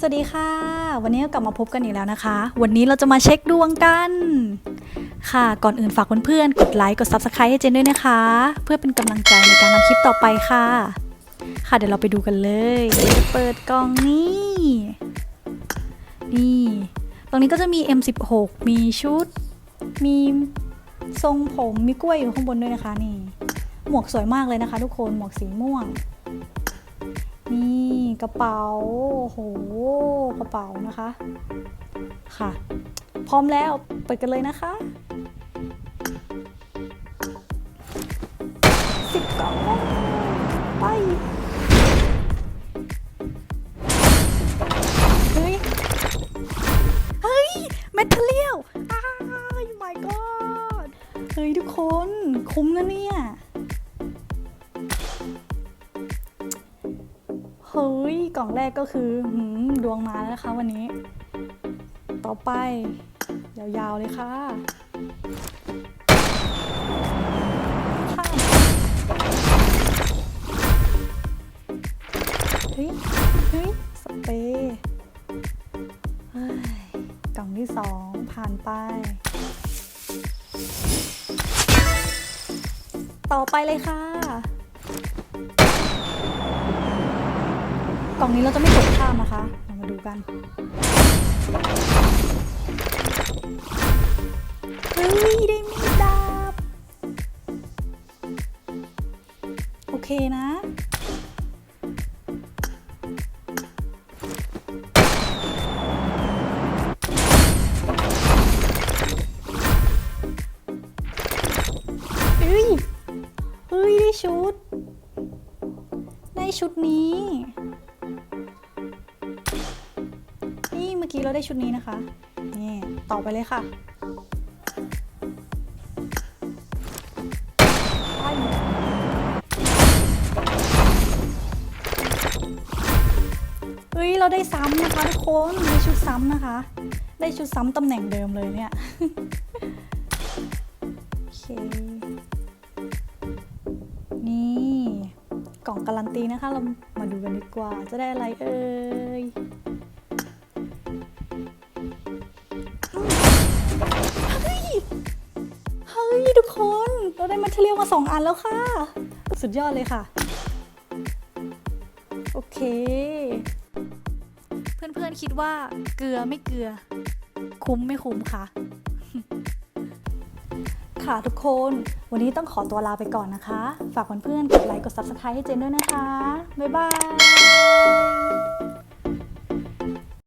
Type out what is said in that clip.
สวัสดีค่ะ วันนี้กลับมาพบกันอีกแล้วนะคะ วันนี้เราจะมาเช็คดวงกัน ค่ะก่อนอื่นฝากเพื่อนๆกดไลค์กด Subscribe ให้เจนด้วยนะคะ เพื่อเป็นกำลังใจในการทำคลิปต่อไปค่ะ ค่ะเดี๋ยวเราไปดูกันเลยเปิดกล่องนี้นี่ตรงนี้ก็จะมี M16 มีชุด มีทรงผมมีกล้วยอยู่ข้างบนด้วยนะคะนี่หมวกสวยมากเลยนะคะ ทุกคนหมวกสีม่วง กระเป๋าโอ้โหกระเป๋านะคะ ค่ะ พร้อมแล้วเปิดกันเลยนะคะสิบกล่องไปเฮ้ยเฮ้ยเมทัลเลียลอ้าว my god เฮ้ยทุกคน คุ้มนะเนี่ย ฮ้ย กล่องแรกก็คือหืมดวงมาแล้วนะคะวันนี้ ต่อไป ยาวๆเลยค่ะเฮ้ยเฮ้ยสเปรย์กล่องที่สองผ่านไป ต่อไปเลยค่ะ กล่องนี้เราจะไม่กดข้ามนะคะ เรามาดูกันเฮ้ยได้มีดดาบ โอเคนะ เฮ้ย เฮ้ย ได้ชุด ได้ชุดนี้ มื่อกี้เราได้ชุดนี้นะคะ นี่ต่อไปเลยค่ะเฮ้ย เราได้ซ้ำนะคะทุกคนได้ชุดซ้ำนะคะ ได้ชุดซ้ำตำแหน่งเดิมเลยเนี่ย โอเค นี่กล่องการันตีนะคะ เรามาดูกันดีกว่า จะได้อะไรเอ่ย ได้มัทเรียลมาสองอันแล้วค่ะ สุดยอดเลยค่ะ โอเค เพื่อนๆคิดว่าเกลือไม่เกลือ คุ้มไม่คุ้มคะค่ะทุกคน วันนี้ต้องขอตัวลาไปก่อนนะคะ ฝากเพื่อนๆกดไลค์ กด Subscribe ให้เจนด้วยนะคะ บ๊ายบาย